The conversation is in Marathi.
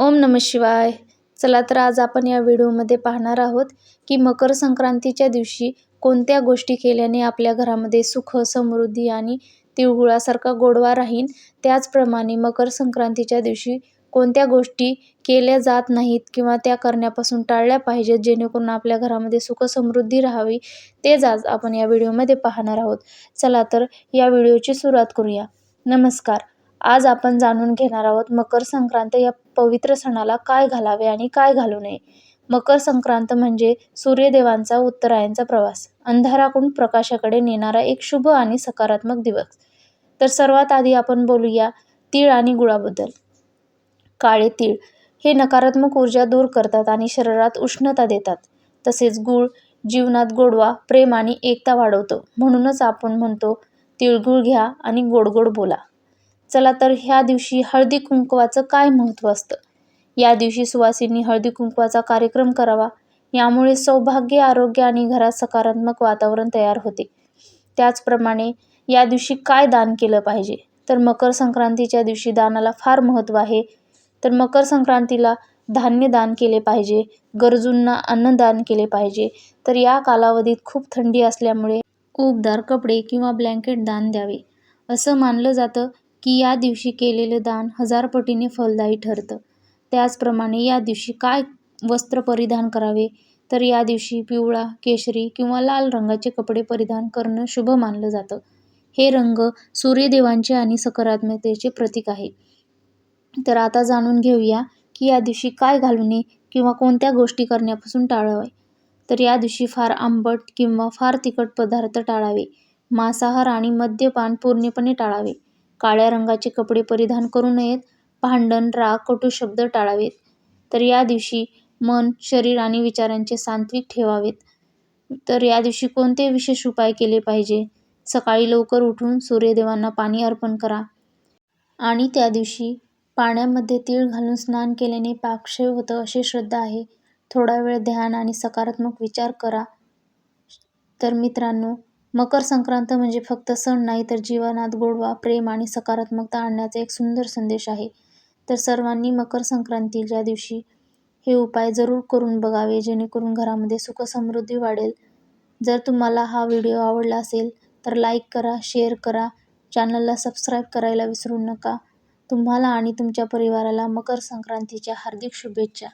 ओम नम शिवाय. चला तर आज आपण या व्हिडिओमध्ये पाहणार आहोत की मकर संक्रांतीच्या दिवशी कोणत्या गोष्टी केल्याने आपल्या घरामध्ये सुख समृद्धी आणि तिळगुळासारखा गोडवा राहीन? त्याचप्रमाणे मकर संक्रांतीच्या दिवशी कोणत्या गोष्टी केल्या जात नाहीत किंवा त्या करण्यापासून टाळल्या पाहिजेत जेणेकरून आपल्या घरामध्ये सुख समृद्धी राहावी? तेच आज आपण या व्हिडिओमध्ये पाहणार आहोत. चला तर या व्हिडिओची सुरुवात करूया. नमस्कार. आज आपण जाणून घेणार आहोत मकर संक्रांत या पवित्र सणाला काय घालावे आणि काय घालू नये. मकर संक्रांत म्हणजे सूर्यदेवांचा उत्तरायणचा प्रवास. अंधाराकडून प्रकाशाकडे नेणारा एक शुभ आणि सकारात्मक दिवस. तर सर्वात आधी आपण बोलूया तीळ आणि गुळाबद्दल. काळे तीळ हे नकारात्मक ऊर्जा दूर करतात आणि शरीरात उष्णता देतात. तसेच गुळ जीवनात गोडवा प्रेम आणि एकता वाढवतो. म्हणूनच आपण म्हणतो तिळगुळ घ्या आणि गोड गोड बोला. चला तर ह्या दिवशी हळदी कुंकवाचं काय महत्त्व असतं? या दिवशी सुवासिनी हळदी कुंकवाचा कार्यक्रम करावा. यामुळे सौभाग्य आरोग्य आणि घरात सकारात्मक वातावरण तयार होते. त्याचप्रमाणे या दिवशी काय दान केलं पाहिजे? तर मकर संक्रांतीच्या दिवशी दानाला फार महत्त्व आहे. तर मकर संक्रांतीला धान्य दान केले पाहिजे. गरजूंना अन्नदान केले पाहिजे. तर या कालावधीत खूप थंडी असल्यामुळे उबदार कपडे किंवा ब्लँकेट दान द्यावे. असं मानलं जातं. की या दिवशी केलेलं दान हजार पटीने फलदायी ठरतं. त्याचप्रमाणे या दिवशी काय वस्त्र परिधान करावे? तर या दिवशी पिवळा केशरी किंवा लाल रंगाचे कपडे परिधान करणं शुभ मानलं जातं. हे रंग सूर्यदेवांचे आणि सकारात्मकतेचे प्रतीक आहे. तर आता जाणून घेऊया की या दिवशी काय घालू नये किंवा कोणत्या गोष्टी करण्यापासून टाळावे. तर या दिवशी फार आंबट किंवा फार तिखट पदार्थ टाळावे. मांसाहार आणि मद्यपान पूर्णपणे टाळावे. काळ्या रंगाचे कपडे परिधान करू नयेत. भांडण राग कटू शब्द टाळावेत. तर या दिवशी मन शरीर आणि विचारांचे सांत्विक ठेवावेत. तर या दिवशी कोणते विशेष उपाय केले पाहिजे? सकाळी लवकर उठून सूर्यदेवांना पाणी अर्पण करा. आणि त्या दिवशी पाण्यामध्ये तीळ घालून स्नान केल्याने पापक्षय होतं अशी श्रद्धा आहे. थोडा वेळ ध्यान आणि सकारात्मक विचार करा. तर मित्रांनो मकर संक्रांत म्हणजे फक्त सण नाही तर जीवनात गोडवा प्रेम आणि सकारात्मकता आणण्याचा एक सुंदर संदेश आहे. तर सर्वांनी मकर संक्रांतीच्या दिवशी हे उपाय जरूर करून बघावे जेणेकरून घरामध्ये सुख समृद्धी वाढेल. जर तुम्हाला हा व्हिडिओ आवडला असेल तर लाईक करा शेअर करा चॅनलला सबस्क्राईब करायला विसरू नका. तुम्हाला आणि तुमच्या परिवाराला मकर संक्रांतीच्या हार्दिक शुभेच्छा.